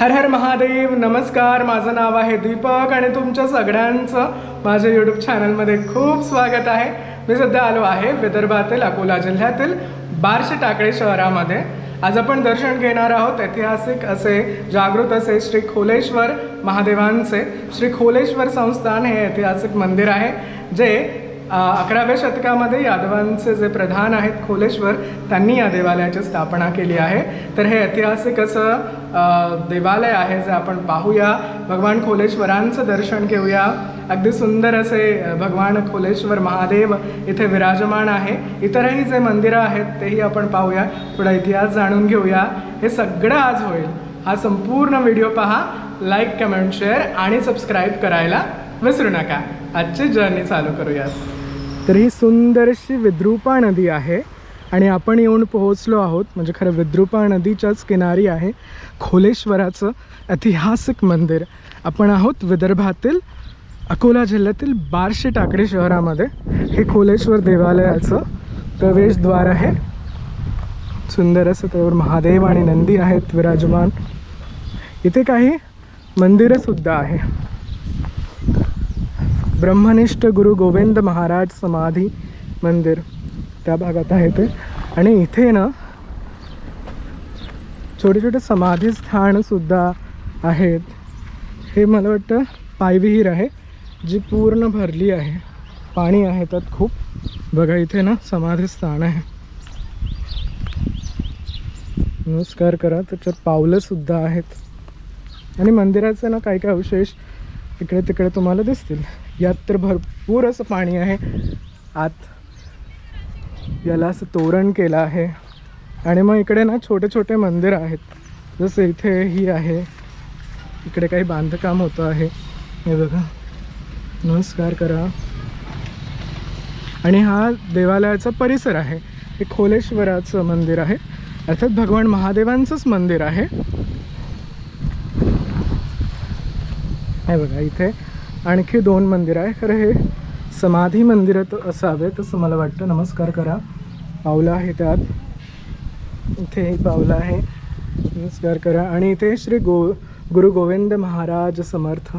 हर हर महादेव नमस्कार. माझं नाव आहे दीपक आणि तुमच्या सगळ्यांचं माझ्या यूट्यूब चॅनलमध्ये खूप स्वागत आहे. मी सध्या आलो आहे विदर्भातील अकोला जिल्ह्यातील बार्शी टाकळे शहरामध्ये. आज आपण दर्शन घेणार आहोत ऐतिहासिक असे जागृत असे श्री खोलेश्वर महादेवांचे. श्री खोलेश्वर संस्थान हे ऐतिहासिक मंदिर आहे जे अकराव्या शतकामध्ये यादवांचे जे प्रधान आहेत खोलेश्वर त्यांनी या देवालयाची स्थापना केली आहे. तर हे ऐतिहासिक असं देवालय आहे जे आपण पाहूया. भगवान खोलेश्वरांचं दर्शन घेऊया. अगदी सुंदर असे भगवान खोलेश्वर महादेव इथे विराजमान आहे. इतरही जे मंदिरं आहेत तेही आपण पाहूया. थोडा इतिहास जाणून घेऊया. हे सगळं आज होईल. हा संपूर्ण व्हिडिओ पहा. लाईक कमेंट शेअर आणि सबस्क्राईब करायला विसरू नका. आजची जर्नी चालू करूयात. तर ही सुंदरशी विद्रुपा नदी आहे. आणि आपण येऊन पोहोचलो आहोत म्हणजे खरं विद्रुपा नदीच्याच किनारी आहे खोलेश्वराचं ऐतिहासिक मंदिर. आपण आहोत विदर्भातील अकोला जिल्ह्यातील बार्शी टाकडी शहरामध्ये. हे खोलेश्वर देवालयाचं प्रवेशद्वार आहे. सुंदर असं त्यावर महादेव आणि नंदी आहेत विराजमान. इथे काही मंदिरंसुद्धा आहे. ब्रह्मनिष्ठ गुरु गोविंद महाराज समाधी मंदिर त्या भागात आहे ते. आणि इथे ना छोटे छोटे समाधी स्थानसुद्धा आहेत. हे मला वाटतं पायविहीर आहे जी पूर्ण भरली आहे. पाणी आहे त्यात खूप. बघा इथे ना समाधी स्थान आहे. नमस्कार करा त्याच्यात पावलंसुद्धा आहेत. आणि मंदिराचं ना काही काय अवशेष इकडे तिकडे तुम्हाला दिसतील. यात तर भरपूर असं पाणी आहे. आत याला असं तोरण केलं आहे. आणि मग इकडे ना छोटे छोटे मंदिर आहेत. जसं इथे ही आहे. इकडे काही बांधकाम होतं आहे. हे बघा. नमस्कार करा. आणि हा देवालयाचा परिसर आहे. हे खोलेश्वराचं मंदिर आहे. अर्थात भगवान महादेवांचंच मंदिर आहे. हे बघा इथे आणखी दोन मंदिर आहे. खरं हे समाधी मंदिरं तर असावेत असं मला वाटतं. नमस्कार करा. पावलं आहे त्यात. इथे पावलं आहे. नमस्कार करा. आणि इथे श्री गो गुरु गोविंद महाराज समर्थ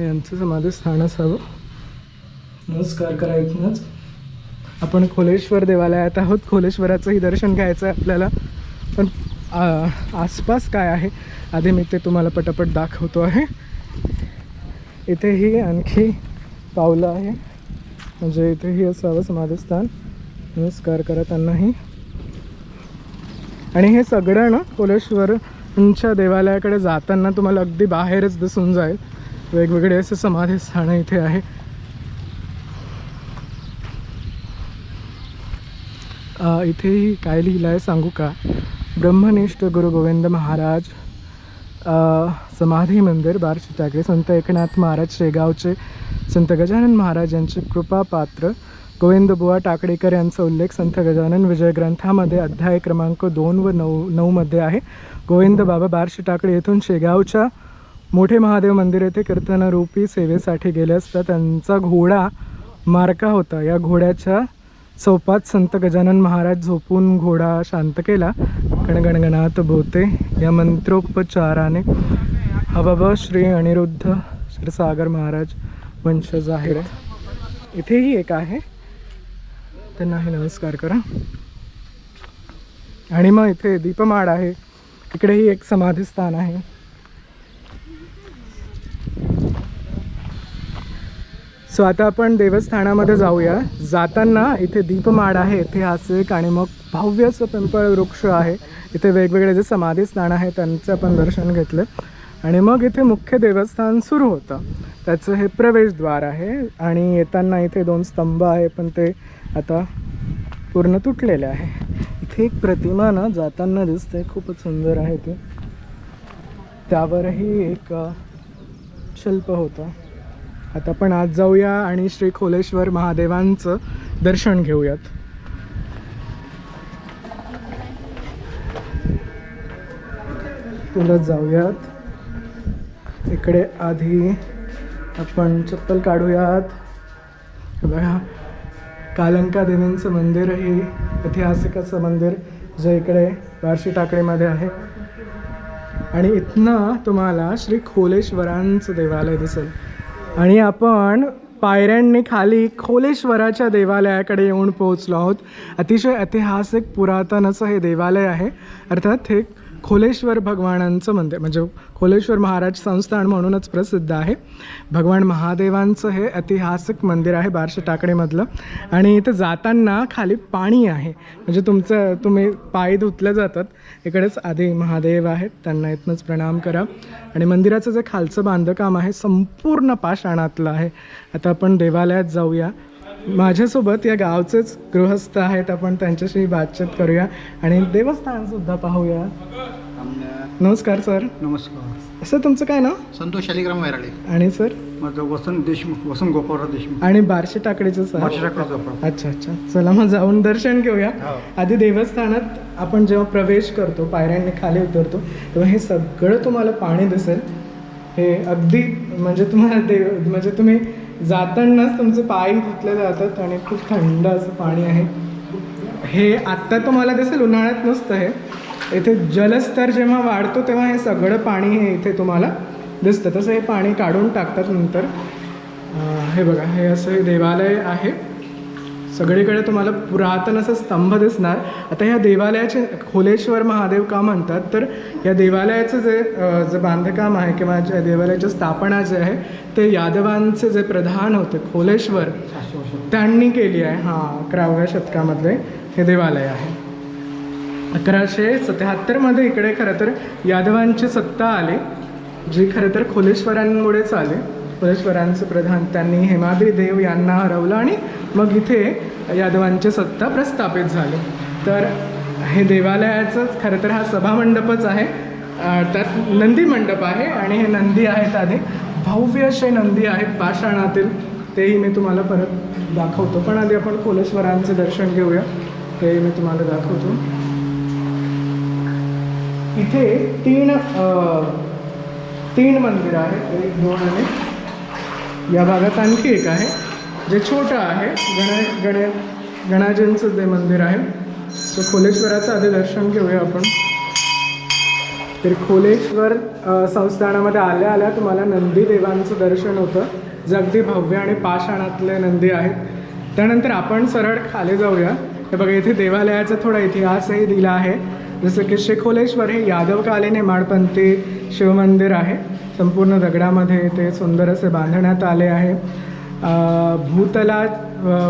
यांचं समाधी स्थान असावं. नमस्कार करा इथूनच आपण खोलेश्वर देवालयात आहोत. खोलेश्वराचंही दर्शन घ्यायचं आहे आपल्याला. पण आसपास काय आहे? आधी मी ते तुम्हाला पटापट दाखवतो आहे. इथेही आणखी पावलं आहे. म्हणजे इथेही असावं समाधीस्थान. नमस्कार करतानाही आणि हे सगळं ना कोलेश्वरच्या देवालयाकडे जाताना तुम्हाला अगदी बाहेरच दिसून जाईल. वेगवेगळे असे समाधीस्थानं इथे आहे. इथेही काय लिहिलं आहे सांगू का? ब्रह्मनिष्ठ गुरु गोविंद महाराज. समाधी मंदिर बारशी टाकळे संत एकनाथ महाराज शेगावचे संत गजानन महाराज यांचे कृपापात्र गोविंद बुवा टाकडेकर यांचा उल्लेख संत गजानन विजय ग्रंथामध्ये अध्याय क्रमांक दोन व नऊ नऊमध्ये आहे. गोविंद बाबा बारशी टाकळे येथून शेगावच्या मोठे महादेव मंदिर येथे कीर्तनरूपी सेवेसाठी गेले असता त्यांचा घोडा मारका होता. या घोड्याच्या चौपात संत गजानन महाराज झोपून घोडा शांत केला. गणगणगणात बोते या मंत्रोपचाराने. हबाबा श्री अनिरुद्ध क्षीरसागर महाराज वंशज आहेत इथेही एक आहे. त्यांनाही नमस्कार करा. आणि मग इथे दीपमाड आहे. इकडेही एक समाधीस्थान आहे. सो आता आपण देवस्थानामध्ये जाऊया. जाताना इथे दीपमाड आहे. ऐतिहासिक आणि मग भव्य असं पिंपळ वृक्ष आहे. इथे वेगवेगळे जे समाधी स्थान आहे त्यांचं आपण दर्शन घेतलं. आणि मग इथे मुख्य देवस्थान सुरू होतं. त्याचं हे प्रवेशद्वार आहे. आणि येताना इथे दोन स्तंभ आहे पण ते आता पूर्ण तुटलेले आहे. इथे एक प्रतिमा ना जाताना दिसते. खूपच सुंदर आहे ते. त्यावरही एक शिल्प होतं. आता आपण आज जाऊया आणि श्री खोलेश्वर महादेवांचं दर्शन घेऊयात. तुला जाऊयात. इकडे आधी आपण चप्पल काढूयात. बघा कालंका देवींचं मंदिर हे ऐतिहासिकाचं मंदिर जे इकडे बार्शी टाकळीमध्ये आहे. आणि इथनं तुम्हाला श्री खोलेश्वरांचं देवालय दिसेल. आणि आपण पायऱ्यांनी खाली खोलेश्वराच्या देवालयाकडे येऊन पोहोचलो आहोत. अतिशय ऐतिहासिक पुरातन असं हे देवालय आहे. अर्थात हे खोलेश्वर भगवानांचं मंदिर म्हणजे खोलेश्वर महाराज संस्थान म्हणूनच प्रसिद्ध आहे. भगवान महादेवांचं हे ऐतिहासिक मंदिर आहे बारशे टाकडेमधलं आणि इथं जाताना खाली पाणी आहे. म्हणजे तुमचं तुम्ही पाय धुतले जातात. इकडेच आधी महादेव आहेत त्यांना इथनंच प्रणाम करा. आणि मंदिराचं जे खालचं बांधकाम आहे संपूर्ण पाषाणातलं आहे. आता आपण देवालयात जाऊया. माझ्यासोबत या गावचेच गृहस्थ आहेत. आपण त्यांच्याशी बातचीत करूया आणि देवस्थानसुद्धा पाहूया. नमस्कार सर. नमस्कार. सर तुमचं काय नाव? संतोष शालिग्राम वैराळे आणि सर? माझं वसंत देशमुख वसंत गोपाळराव देशमुख. आणि बारशे टाकडीचं सर? अच्छा अच्छा. चला मग जाऊन दर्शन घेऊया. हो. आधी देवस्थानात आपण जेव्हा प्रवेश करतो पायऱ्यांनी खाली उतरतो तेव्हा हे सगळं तुम्हाला पाणी दिसेल. हे अगदी म्हणजे तुम्हाला देव म्हणजे तुम्ही जातानाच तुमचे पाय धुतले जातात आणि खूप थंड असं पाणी आहे. हे आत्ता तुम्हाला दिसेल उन्हाळ्यात नसतं हे इथे जलस्तर जेव्हा वाढतो तेव्हा हे सगळं पाणी हे इथे तुम्हाला दिसतं. तसं हे पाणी काढून टाकतात नंतर. हे बघा हे असं हे देवालय आहे. सगळीकडे तुम्हाला पुरातन असं स्तंभ दिसणार. आता ह्या देवालयाचे खोलेश्वर महादेव का म्हणतात? तर या देवालयाचं जे जे बांधकाम आहे किंवा ज्या देवालयाची स्थापना जे आहे ते यादवांचे जे प्रधान होते खोलेश्वर त्यांनी केली आहे. हां अकराव्या शतकामधले हे देवालय आहे. अकराशे सत्याहत्तरमध्ये इकडे खरं तर यादवांची सत्ता आली जी खरं तर खोलेश्वरांमुळेच आली. खोलेश्वरांचे प्रधान त्यांनी हेमाद्री देव यांना हरवलं आणि मग इथे यादवांची सत्ता प्रस्थापित झाली. तर हे देवालयाचं खरं तर हा सभामंडपच आहे. त्यात नंदी मंडप आहे आणि हे नंदी आहेत आधी. भव्य असे नंदी आहेत पाषाणातील. तेही मी तुम्हाला परत दाखवतो. पण आधी आपण कोलेश्वरांचं दर्शन घेऊया. ते मी तुम्हाला दाखवतो. इथे तीन तीन मंदिर आहेत. एक दोन आणि या भागात आणखी एक आहे जे छोटं आहे गण गणे गणाजींचं जे मंदिर आहे तर खोलेश्वराचं आधी दर्शन घेऊया आपण. तर खोलेश्वर संस्थानामध्ये आल्या आल्या तुम्हाला नंदी देवांचं दर्शन होतं. जे अगदी भव्य आणि पाषाणातले नंदी आहेत. त्यानंतर आपण सरळ खाली जाऊया. हे बघा इथे देवालयाचा थोडा इतिहासही दिला आहे. जसं की शेखोलेश्वर हे यादवकालीन हेमाडपंथी शिवमंदिर आहे. संपूर्ण दगडामध्ये ते सुंदर असे बांधण्यात आले आहे. भूतला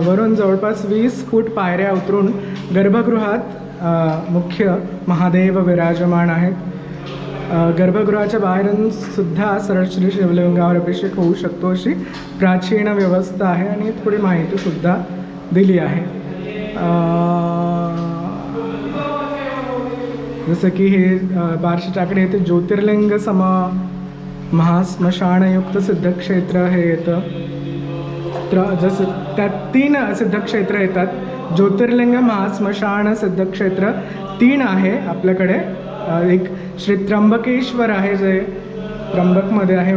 वरून जवळपास वीस फूट पायऱ्या उतरून गर्भगृहात मुख्य महादेव विराजमान आहेत. गर्भगृहाच्या बाहेरून सुद्धा सरळ श्री शिवलिंगावर अभिषेक होऊ शकतो अशी प्राचीन व्यवस्था आहे आणि थोडी माहितीसुद्धा दिली आहे. जसं की हे अ, बार्शी टाकडे येथे ज्योतिर्लिंग सम महास्मशानयुक्त सिद्धक्षेत्र हे येतं. तर जसं त्यात तीन सिद्धक्षेत्र येतात. ज्योतिर्लिंग महास्मशान सिद्धक्षेत्र तीन आहे आपल्याकडे. एक श्री त्र्यंबकेश्वर आहे जे त्र्यंबकमध्ये आहे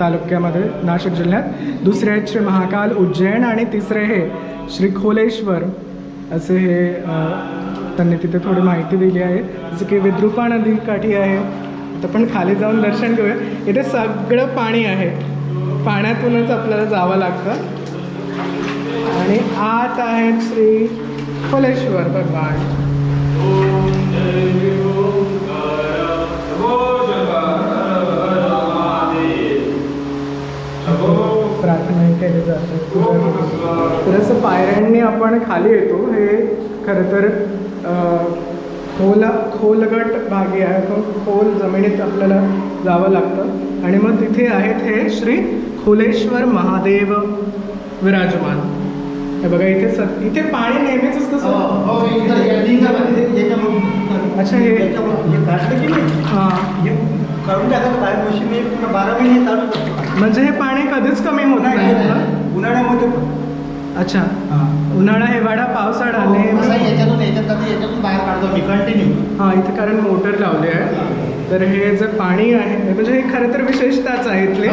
तालुक्यामध्ये नाशिक जिल्ह्यात. दुसरे आहेत श्री महाकाल उज्जैन आणि तिसरे हे श्री खोलेश्वर असे हे त्यांनी तिथे थोडी माहिती दिली आहे. जसं की विद्रुपा नदी काठी आहे. तर पण खाली जाऊन दर्शन घेऊया. इथे सगळं पाणी आहे. पाण्यातूनच आपल्याला जावं लागतं. आणि आत आहेत श्री फलेश्वर भगवान. प्रार्थना केली जाते. तर असं पायऱ्यांनी आपण खाली येतो. हे खरं तर खोला खोलगट भागी आहे. पण खोल जमिनीत आपल्याला जावं लागतं. आणि मग तिथे आहेत हे श्री खोलेश्वर महादेव विराजमान. हे बघा इथे सत इथे पाणी नेहमीच असतं सर. अच्छा, हे- हां बारा महिने चालू करतो. म्हणजे हे पाणी कधीच कमी होत नाही? उन्हाळ्यामध्ये. अच्छा. उन्हाळा हिवाळा पावसाळा असं नेहमी याच्यातून याच्यात याच्यातून बाहेर काढतो मी कंटिन्यू हां इथे कारण मोटर लावली आहे तर हे जे पाणी आहे म्हणजे हे खरं तर विशेषताच आहे इथले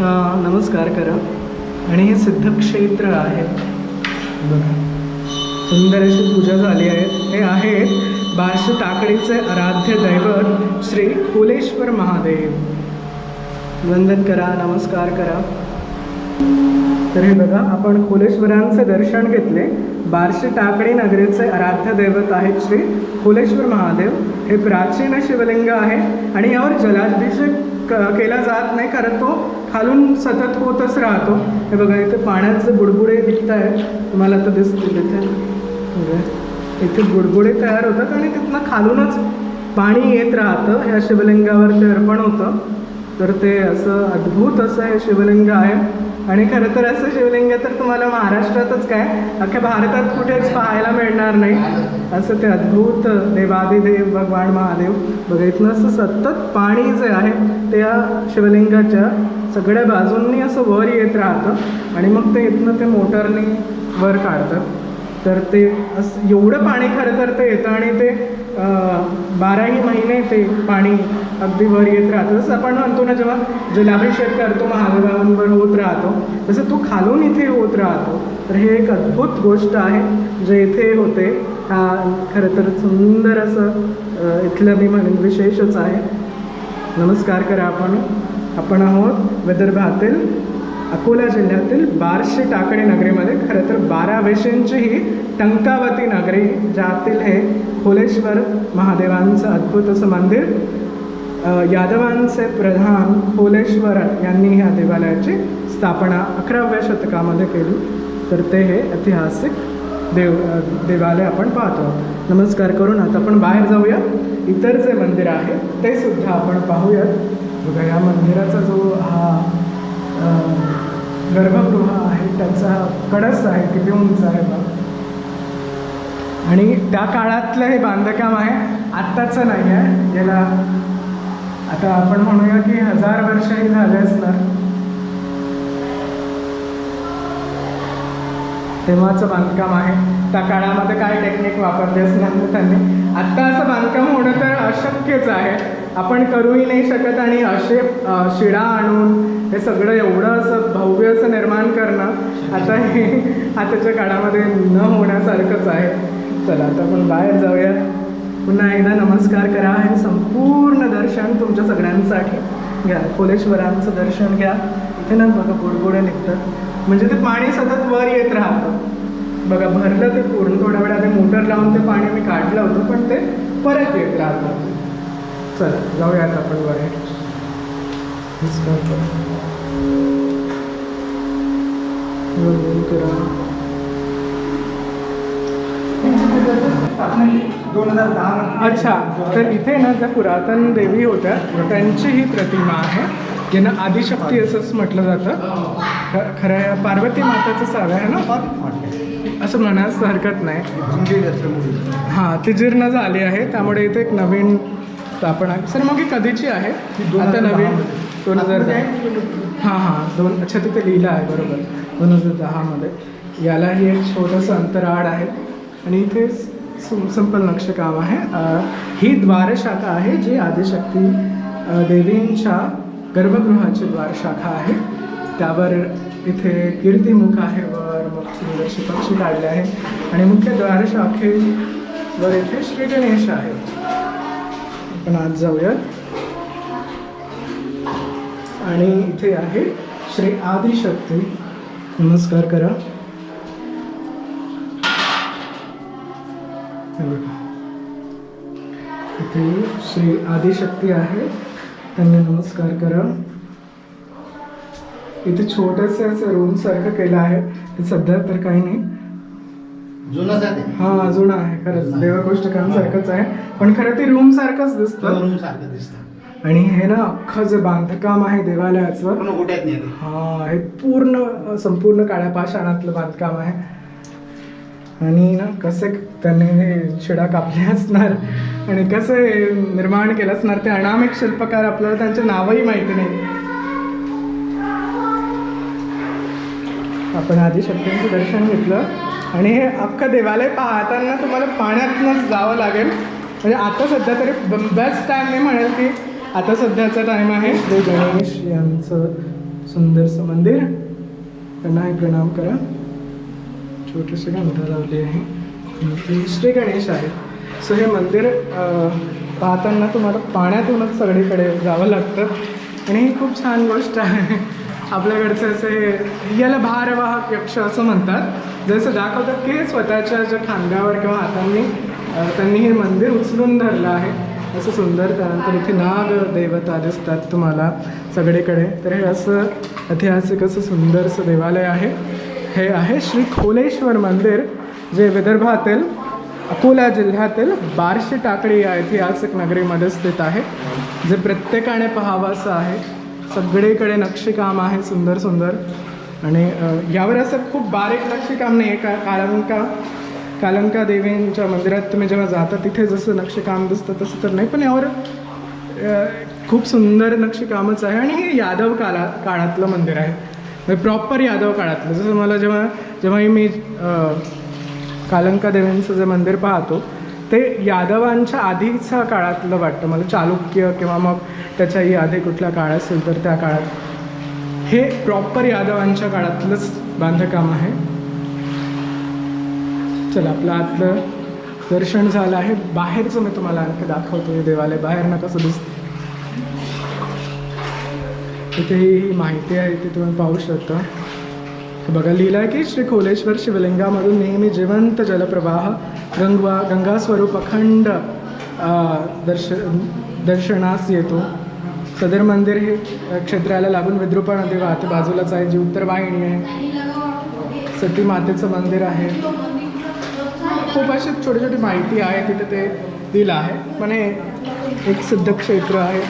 हां नमस्कार करा. आणि हे सिद्धक्षेत्र आहे. बघा. सुंदर अशी पूजा झाली आहे. हे आहेत बार्शी टाकडीचे आराध्य दैवत श्री कुलेश्वर महादेव. वंदन करा नमस्कार करा. तर हे बघा आपण कुलेश्वरांचे दर्शन घेतले. बार्शी टाकडी नगरीचे आराध्य दैवत आहेत श्री कुलेश्वर महादेव. हे प्राचीन शिवलिंग आहे आणि यावर जलाभिषेक क- केला जात नाही कारण तो खालून सतत होतच राहतो. हे बघा इथे पाण्याचे बुडबुडे दिसत आहे तुम्हाला तर दिसतील इथे. इथे बुडबुडे तयार होतात आणि तिथनं खालूनच पाणी येत राहतं. ह्या शिवलिंगावर ते अर्पण होतं. तर ते असं अद्भुत असं हे शिवलिंग आहे. आणि खरं तर असं शिवलिंग तर तुम्हाला महाराष्ट्रातच काय? अख्ख्या भारतात कुठेच पाहायला मिळणार नाही. असं ते अद्भुत देवादिदेव भगवान महादेव. बघितलं असं सतत पाणी जे आहे त्या शिवलिंगाच्या सगळ्या बाजूंनी असं वर येत राहतं. आणि मग ते इथनं ते मोटरने वर काढतं. तर ते असं एवढं पाणी खरं तर ते येतं आणि ते बाराही महिने ते पाणी अगदी वर येत राहतं. जसं आपण म्हणतो ना जेव्हा जलाभिषेक करतो महादेवांवर होत राहतो तसं तो खालून इथे होत राहतो. तर हे एक अद्भुत गोष्ट आहे जे इथे होते. हा खरं तर सुंदर असं इथलं मी म्हणेन विशेषच आहे. नमस्कार करा आपण. आपण आहोत विदर्भातील अकोला जिल्ह्यातील बारशी टाकडी नगरीमध्ये खरं तर बारा वेशींची ही टंकावती नगरी ज्यातील हे खोलेश्वर महादेवांचं अद्भुत असं मंदिर. यादवांचे प्रधान खोलेश्वर यांनी ह्या देवालयाची स्थापना अकराव्या शतकामध्ये केली. तर ते हे ऐतिहासिक देव देवालय आपण पाहतो. नमस्कार करून आता आपण बाहेर जाऊया. इतर जे मंदिर आहे ते सुद्धा आपण पाहूयात. बघा या मंदिराचा जो हा गर्भगृह आहे त्याचा कडस आहे किती उंच आहे बघ. आणि त्या काळातलं हे बांधकाम आहे आत्ताचं नाही आहे. याला आता आपण म्हणूया की हजार वर्षही झाले असणार. तेव्हाचं बांधकाम आहे. त्या काळामध्ये काय टेक्निक वापरली असणार त्यांनी? आत्ता असं बांधकाम होणं तर अशक्यच आहे. आपण करूही नाही शकत आणि असे शिडा आणून हे सगळं एवढं असं भव्य असं निर्माण करणं आता हे आताच्या काळामध्ये न होण्यासारखंच आहे. चला आता आपण बाहेर जाऊया. पुन्हा एकदा नमस्कार करा हे संपूर्ण दर्शन तुमच्या सगळ्यांसाठी घ्या. कोलेश्वरांचं दर्शन घ्या. इथे ना बघा बुडबुडे निघतात. म्हणजे ते पाणी सतत वर येत राहतं. बघा भरलं ते पूर्ण. थोड्या वेळा ते मोटर लावून ते पाणी मी काढलं होतं पण ते परत येत राहतं. चला जाऊयात आपण बाहेर. अच्छा तर इथे ना ज्या पुरातन देवी होत्या त्यांची ही प्रतिमा आहे. ज्यांना आदिशक्ती असंच म्हटलं जातं. खरं पार्वती माताचं सावे आहे ना? असं म्हणायच हरकत नाही हां ती जीर्ण झाली आहे. त्यामुळे इथे एक नवीन स्थापना आपण सर मग ही कधीची आहे? आता नवीन दोन हजार हां हां. दोन अच्छा तिथे लिहिलं आहे बरोबर. दोन हजार दहामध्ये. यालाही एक छोटंसं अंतराळ आहे. आणि इथे सं- सिंपल नक्षकाम आहे. ही द्वारशाखा आहे जी आदिशक्ती देवींच्या गर्भगृहाची द्वारशाखा आहे. त्यावर इथे कीर्तिमुख आहे वर मग सुंदरशी पक्षी काढले आहे. आणि मुख्य द्वारशाखेवर इथे श्री गणेश आहे. आपण आज जाऊयात. आणि इथे आहे श्री आदिशक्ती नमस्कार करा. इथे श्री आदिशक्ती आहे. त्यांनी नमस्कार करा. इथे छोटंसं असं रूम सारखं केलं आहे. ते सध्या तर काही नाही. जुनंच आहे. ते हा अजून आहे खरंच. देवकोष्टकांसारखंच आहे. पण खरं ते रूम सारखंच दिसतं. रूम सारखं दिसतं. आणि हे ना अख्खं जे बांधकाम आहे देवालयाचं पण गोट्यात नाही ते. हा हे पूर्ण संपूर्ण काळ्या पाषाणातलं बांधकाम आहे. आणि ना कसे त्याने हे शिडा कापले असणार आणि कसं हे निर्माण केलं असणार ते अनामिक शिल्पकार आपल्याला त्यांचे नावही माहिती नाही. आपण आधी शक्तींचं दर्शन घेतलं. आणि हे अख्खं देवालय पाहताना तुम्हाला पाण्यातनंच जावं लागेल. म्हणजे आता सध्या तरी बेस्ट टाईम मी म्हणेल की आता सध्याचा टाईम आहे. श्री गणेश यांचं सुंदरसं मंदिर. त्यांना प्रणाम करा. छोटीशी घंटा लावली आहे. श्री गणेश आहे सो हे मंदिर पाहताना तुम्हाला पाण्यातूनच सगळीकडे जावं लागतं. आणि ही खूप छान गोष्ट आहे. आपल्याकडचं असे याला भारवाहक यक्ष असं म्हणतात. जसं दाखवतात की स्वतःच्या ज्या खांद्यावर किंवा हातांनी त्यांनी हे मंदिर उचलून धरलं आहे. असं सुंदर त्यानंतर इथे नाग देवता दिसतात तुम्हाला सगळीकडे. तर हे असं ऐतिहासिक असं सुंदरसं देवालय आहे. हे आहे श्री खोलेश्वर मंदिर जे विदर्भातील अकोला जिल्ह्यातील बार्शी टाकळी या ऐतिहासिक नगरीमध्ये स्थित आहे. जे प्रत्येकाने पाहावं असं आहे. सगळीकडे नक्षीकाम आहे सुंदर सुंदर. आणि यावर असं खूप बारीक नक्षीकाम नाही आहे का? कालंका कालंका देवींच्या मंदिरात तुम्ही जेव्हा जाता तिथे जसं नक्षीकाम दिसतं तसं तर नाही पण यावर खूप सुंदर नक्षीकामच आहे. आणि हे यादव काला काळातलं मंदिर आहे. म्हणजे प्रॉपर यादव काळातलं. जसं मला जेव्हा जेव्हाही मी कालंका देवींचं जे मंदिर पाहतो ते यादवांच्या आधीच्या काळातलं वाटतं. मला चालुक्य किंवा मग त्याच्याही आधी कुठला काळ असेल तर त्या काळात हे प्रॉपर यादवांच्या काळातलंच बांधकाम आहे. चला आपलं आतलं दर्शन झालं आहे. बाहेरचं मी तुम्हाला आणखी दाखवतो हे देवालय बाहेरनं कसं दिसतं इथे ही माहिती आहे ती तुम्ही पाहू शकता. बघा लिहिलं आहे की श्री खोलेश्वर शिवलिंगामधून नेहमी जिवंत जलप्रवाह गंगवा गंगा स्वरूप अखंड दर्श दर्शनास येतो. सदर मंदिर हे क्षेत्राला लागून विद्रुपा नदी वाहते. बाजूलाच आहे जी उत्तर वाहिनी आहे. सती मातेचं मंदिर आहे. खूप अशी छोटी छोटी माहिती आहे तिथे ते दिलं आहे. पण हे एक सिद्ध क्षेत्र आहे.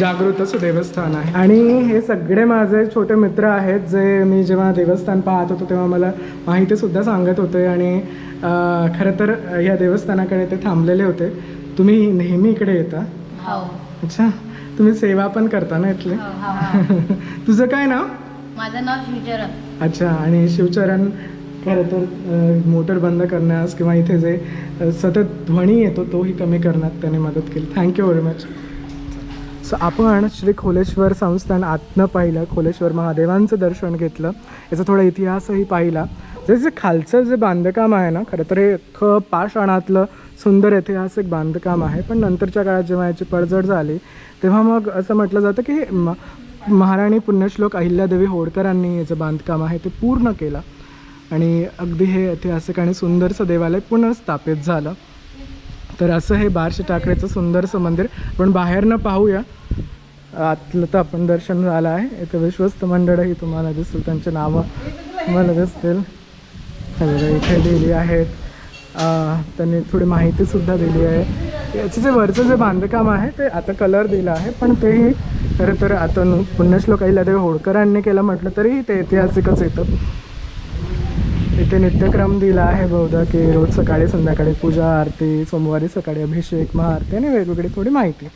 जागृत असं देवस्थान आहे. आणि हे सगळे माझे छोटे मित्र आहेत जे मी जेव्हा देवस्थान पाहत होतो तेव्हा मला माहितीसुद्धा सांगत होते. आणि खरं तर या देवस्थानाकडे ते थांबलेले होते. तुम्ही नेहमी इकडे येता? हो. अच्छा. तुम्ही सेवा पण करता ना इथले? हो, हो, हो. तुझं काय नाव? माझं नाव शिवचरण. अच्छा आणि शिवचरण खरं तर मोटर बंद करण्यास किंवा इथे जे सतत ध्वनी येतो तोही कमी करण्यात त्याने मदत केली. थँक्यू व्हेरी मच सो आपण श्री खोलेश्वर संस्थान आतनं पाहिलं खोलेश्वर महादेवांचं दर्शन घेतलं. याचा थोडा इतिहासही पाहिला. जे जे खालचं जे बांधकाम आहे ना खरं तर हे अख्खं पाषाणातलं सुंदर ऐतिहासिक बांधकाम आहे. पण नंतरच्या काळात जेव्हा याची पडझड झाली तेव्हा मग असं म्हटलं जातं की म- महाराणी पुण्यश्लोक अहिल्यादेवी होळकरांनी याचं बांधकाम आहे ते पूर्ण केलं. आणि अगदी हे ऐतिहासिक आणि सुंदरसं देवालय पुनर्स्थापित झालं. तर असं हे बारशे टाकरेचं सुंदरसं मंदिर. पण बाहेरनं पाहूया. आतलं तर आपण दर्शन झालं आहे. इथं विश्वस्त मंडळही तुम्हाला दिसतील. त्यांची नावं तुम्हाला दिसतील. इथे लिहिली आहेत. त्यांनी थोडी माहितीसुद्धा दिली आहे. याचं जे वरचं जे बांधकाम आहे ते आता कलर दिला आहे पण तेही खरं तर आता नु- पुण्यश्लोक अहिल्यादेवी होळकरांनी केलं म्हटलं तरी ते ऐतिहासिकच येतं. इथे नित्यक्रम दिला आहे बहुधा की रोज सकाळी संध्याकाळी पूजा आरती सोमवारी सकाळी अभिषेक महाआरती आणि वेगवेगळी थोडी माहिती.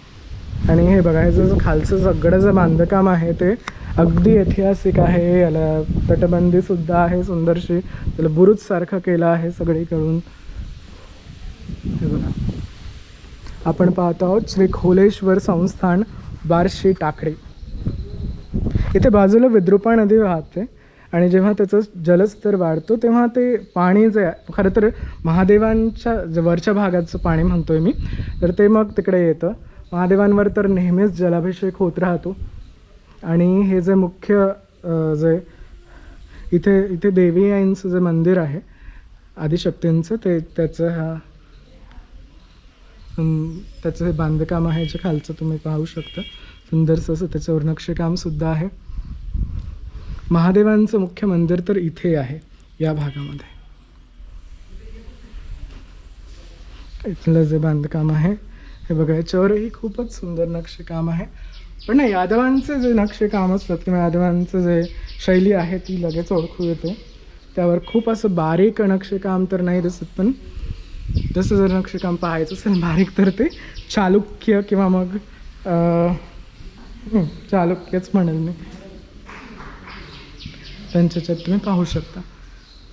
आणि हे बघा हे जो खालचं सगळं जे बांधकाम आहे ते अगदी ऐतिहासिक आहे. याला तटबंदीसुद्धा आहे सुंदरशी त्याला बुरुजसारखं केलं आहे सगळीकडून. हे बघा. आपण पाहतो आहोत श्री खोलेश्वर संस्थान बारशी टाकळी. इथे बाजूला विद्रुपा नदी वाहते आणि जेव्हा त्याचं जलस्तर वाढतो तेव्हा ते पाणी जे आहे खरं तर महादेवांच्या जे वरच्या भागाचं पाणी म्हणतोय मी तर ते मग तिकडे येतं. महादेवांवर तर नेहमीच जलाभिषेक होत राहतो. आणि हे जे मुख्य जे इथे इथे देवी आईंचं जे मंदिर आहे आदिशक्तींचं ते त्याचं हा त्याचं हे बांधकाम आहे जे खालचं तुम्ही पाहू शकता. सुंदरसं असं त्याच्यावर नक्षीकामसुद्धा आहे. महादेवांचं मुख्य मंदिर तर इथे आहे या भागामध्ये. इथलं जे बांधकाम आहे हे बघा याच्यावरही खूपच सुंदर नक्षीकाम आहे. पण नाही यादवांचे जे नक्षीकाम असतात किंवा यादवांचं जे शैली आहे ती लगेच ओळखू येते. त्यावर खूप असं बारीक नक्षीकाम तर नाही दिसत पण जसं जर नक्षीकाम पाहायचं असेल बारीक तर ते चालुक्य किंवा मग चालुक्यच म्हणेल मी. त्यांच्याच्यात तुम्ही पाहू शकता.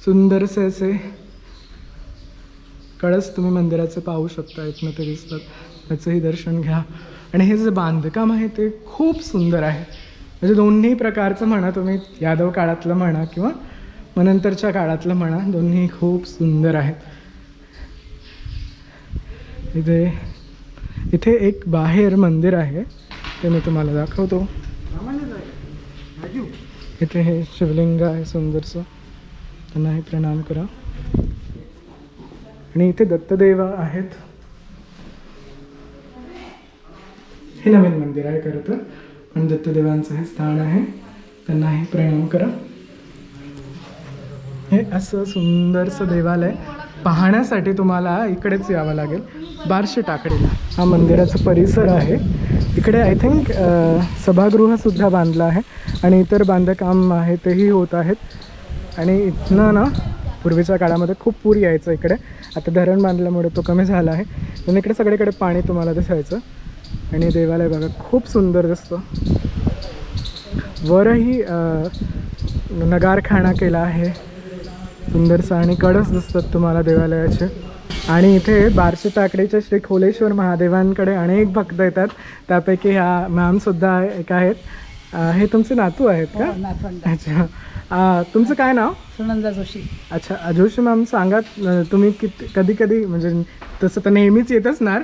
सुंदरसे असे कळस तुम्ही मंदिराचे पाहू शकता इथनं ते दिसतात. त्याचंही दर्शन घ्या. आणि हे जे बांधकाम आहे ते खूप सुंदर आहे. म्हणजे दोन्ही प्रकारचं म्हणा तुम्ही यादव काळातलं म्हणा किंवा मग नंतरच्या काळातलं म्हणा दोन्ही खूप सुंदर आहेत. इथे इथे एक बाहेर मंदिर आहे ते मी तुम्हाला दाखवतो. इथे हे शिवलिंग आहे सुंदरसं. त्यांनाही प्रणाम करा. आणि इथे दत्तदेव आहेत. हे नवीन मंदिर आहे खरं तर पण दत्तदेवांचं हे स्थान आहे. त्यांनाही प्रणाम करा. हे असं सुंदरसं देवालय. पाहण्यासाठी तुम्हाला इकडेच यावं लागेल. बारशे टाकडीला. हा मंदिराचा परिसर आहे. इकडे आय थिंक सभागृहसुद्धा बांधलं आहे आणि इतर बांधकाम आहे तेही होत आहेत. आणि इथनं ना पूर्वीच्या काळामध्ये खूप पूर यायचं इकडे. आता धरण बांधल्यामुळे तो कमी झाला आहे. पण इकडे सगळीकडे पाणी तुम्हाला दिसायचं. आणि देवालय बघा खूप सुंदर दिसतं. वरही नगारखाना केला आहे. सुंदरसा आणि कडस दिसतात तुम्हाला देवालयाचे. आणि इथे बारशे टाकडीच्या श्री खोलेश्वर महादेवांकडे अनेक भक्त येतात. त्यापैकी ह्या मॅमसुद्धा एक आहेत. हे तुमचे नातू आहेत का? नाथवंड अच्छा. तुमचं काय नाव? सुनंदा जोशी. अच्छा अजोशी मॅम सांगा तुम्ही किती कधी कधी म्हणजे तसं तर नेहमीच येत असणार.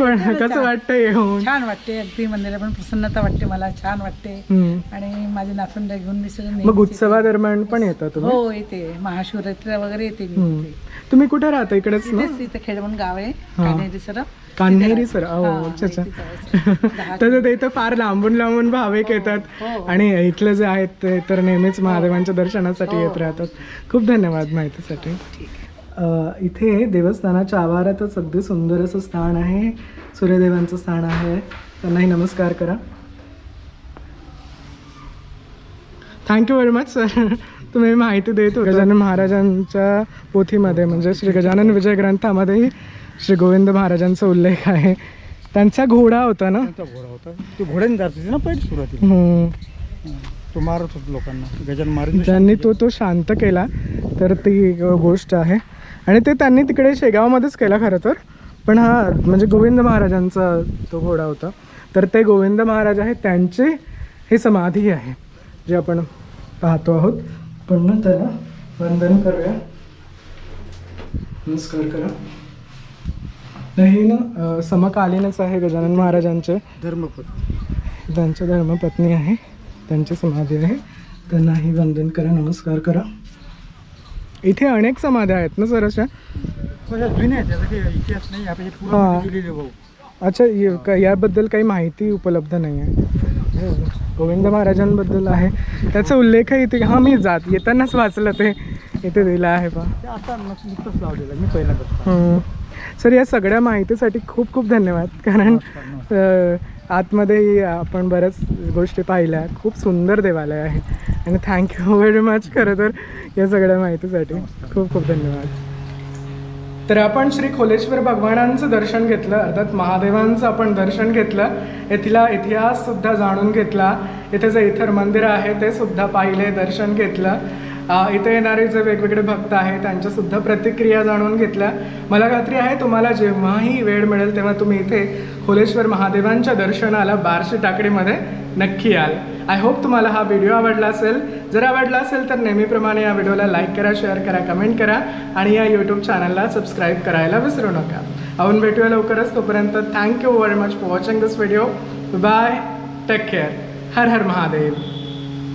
पण कसं वाटतं येऊन? छान वाटते. अगदी मंदिरा पण प्रसन्नता वाटते मला. छान वाटते. हम्म. आणि माझे नातवंड घेऊन मी सगळं मग नेहमीच उत्सवादरम्यान पण येता. येते. तुम्ही? हो येते. महाशिवरात्रीला वगैरे येते मी हम्म. तुम्ही कुठे राहता इकडेच ना? तिथे खेड म्हणून गाव आहे. हा. कान्हेरी सर. कान्हेरी सर. ओ अच्छा अच्छा. तर ते इथं फार लांबून लांबून भाविक येतात. हो. आणि इथले जे आहेत ते तर नेहमीच महादेवांच्या दर्शनासाठी येत राहतात. खूप धन्यवाद माहितीसाठी. इथे देवस्थानाच्या आवारातच अगदी सुंदर असं स्थान आहे. सूर्यदेवांचं स्थान आहे. त्यांनाही नमस्कार करा. थँक्यू व्हेरी मच सर तुम्ही माहिती देत होता. गजानन महाराजांच्या पोथीमध्ये म्हणजे श्री गजानन विजय ग्रंथामध्येही श्री गोविंद महाराजांचा उल्लेख आहे. त्यांचा घोडा होता ना? त्यांचा घोडा होता. ते घोड्याने जात होते ना पहिले सुरुवातीला. तो मारत होता लोकांना. गजान मारून ज्यांनी तो तो शांत केला तर ती गोष्ट आहे. आणि ते त्यांनी तिकडे शेगावमध्येच केला खरं तर. पण हा म्हणजे गोविंद महाराजांचा तो घोडा होता. तर ते गोविंद महाराज आहे त्यांचे हे समाधी आहे जे आपण पाहतो आहोत. पण ना त्याला वंदन करूया. नमस्कार करा. तर हे ना समकालीनच आहे गजानन महाराजांचे. धर्मपत त्यांच्या धर्मपत्नी आहे त्यांची समाधी आहे. त्यांनाही वंदन करा नमस्कार करा. इथे अनेक समाध्या आहेत ना सर अशा? जुन्या इतिहास नाही हा. अच्छा याबद्दल काही माहिती उपलब्ध नाही आहे. गोविंद महाराजांबद्दल आहे. त्याचा उल्लेखही इथे. हां मी जात येतानाच वाचलं ते. इथे दिलं आहे आता नुकतंच लावलेलं मी. सर या सगळ्या माहितीसाठी खूप खूप धन्यवाद. कारण अ, आतमध्येही आपण बऱ्याच गोष्टी पाहिल्या. खूप सुंदर देवालय आहे. आणि थँक्यू व्हेरी मच खरं तर या सगळ्या माहितीसाठी. खूप खूप धन्यवाद. तर आपण श्री खोलेश्वर भगवानांचं दर्शन घेतलं अर्थात महादेवांचं आपण दर्शन घेतलं येथील इतिहाससुद्धा जाणून घेतला. इथे जे इतर मंदिरं आहे ते सुद्धा पाहिले दर्शन घेतलं. इथे येणारे जे वेगवेगळे भक्त आहेत त्यांच्यासुद्धा प्रतिक्रिया जाणून घेतल्या. मला खात्री आहे तुम्हाला जेव्हाही वेळ मिळेल तेव्हा तुम्ही इथे खोलेश्वर महादेवांच्या दर्शनाला बारशे टाकडीमध्ये नक्की याल. आय होप तुम्हाला हा व्हिडिओ आवडला असेल. जर आवडला असेल तर नेहमीप्रमाणे या व्हिडिओला लाईक करा शेअर करा कमेंट करा आणि या यूट्यूब चॅनलला सबस्क्राईब करायला विसरू नका. अहून भेटूया लवकरच. तोपर्यंत thank you very much for watching this video bye take care Har Har Mahadev.